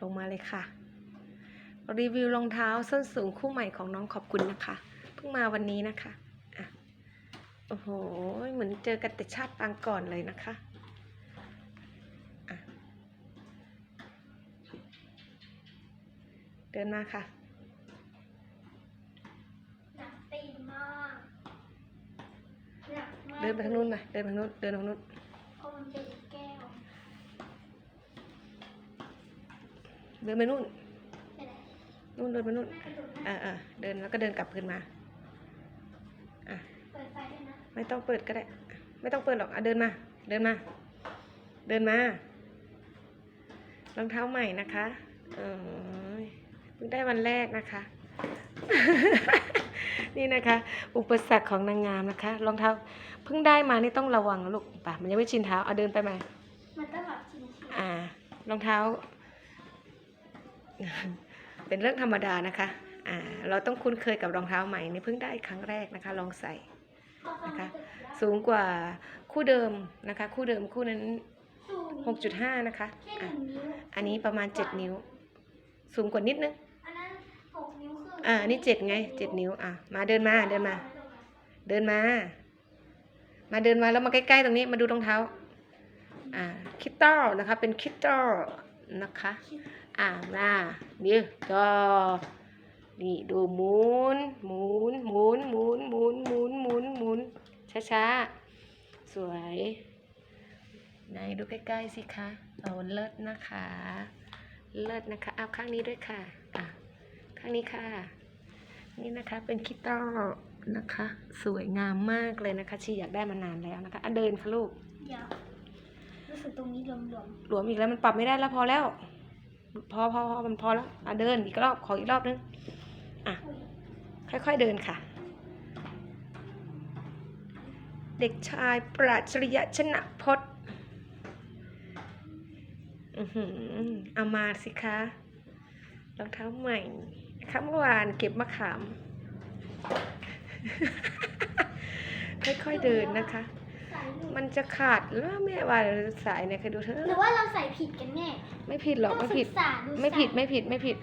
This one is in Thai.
ลงมาเลยค่ะ รีวิวรองเท้าส้นสูงคู่ใหม่ของน้องขอบคุณนะคะ เพิ่งมาวันนี้นะคะอะโอ้โห เหมือนเจอกันแต่ชาติปางก่อนเลยนะคะอะเดินมาค่ะหนักตีนมากหนักมากเดินไปทางนู้นมาเดินไปทางนู้น เดินทางนู้น เพราะมันเป็นแก้วเดินไปนู่นไปไหนนู่นเดินไปนู่นแม่กระโดดอ่าอ่าเดินแล้วก็เดินกลับคืนมาอะเปิดไฟด้วยนะไม่ต้องเปิดก็ได้ ไม่ต้องเปิดหรอกอะเดินมา เดินมา เดินมารองเท้าใหม่นะคะเออเพิ่งได้วันแรกนะคะ นี่นะคะ อุปสรรคของนางงามนะคะรองเท้าเพิ่งได้มานี่ต้องระวังนะลูกป่ะมันยังไม่ชินเท้าเอาเดินไปไหมมันต้องแบบชินชินอ่ารองเท้า เป็นเรื่องธรรมดานะคะ อ่า เราต้องคุ้นเคยกับรองเท้าใหม่นี่เพิ่งได้ครั้งแรกนะคะ ลองใส่นะคะ สูงกว่าคู่เดิมนะคะ คู่เดิมคู่นั้น 6.5 นะคะแค่หอะอันนี้ประมาณ 7 นิ้ว สูงกว่านิดนึงอันนั้นหกนิ้วครึ่งอ่าอันนี้7ไง7นิ้ว อะ มาเดินมา เดินมา เดินมา มาเดินมาแล้วมาใกล้ๆตรงนี้ มาดูรองเท้า อ่า คิตตอร์นะคะ เป็นคิตตอร์นะคะ อ่ามาเดี๋ยวจอนี่ดูหมุนหมุนหมุนหมุนหมุนหมุนหมุนหมุนช้าๆสวยไหนดูใกล้ๆสิคะเอาเลิศนะคะ เลิศนะคะเอาข้างนี้ด้วยค่ะอะ ข้างนี้ค่ะ นี่นะคะเป็นคิตตอร์นะคะ สวยงามมากเลยนะคะ ชีอยากได้มานานแล้วนะคะอะเดินค่ะลูกเดี๋ยวรู้สึกตรงนี้หลวมหลวมอีกแล้วมันปรับไม่ได้แล้วพอแล้ว พอพอพอมันพอแล้วอะเดินอีกรอบขออีกรอบนึงอะๆอุ้ยค่อยๆเดินค่ะ เด็กชายปราชริยะชนะพจน์อือหือเอามาสิคะรองเท้าใหม่นะคะเมื่อวานเก็บมะขาม ค่อยๆเดินนะคะ มันจะขาดแล้วแม่ว่าสายเนี่ยเคยดูเธหรืออว่าเราใส่ผิดกันแน่ไม่ผิดหรอกต้ไม่องผิดศึกษาดูไม่ผิดสายไม่ผิด ไม่ผิด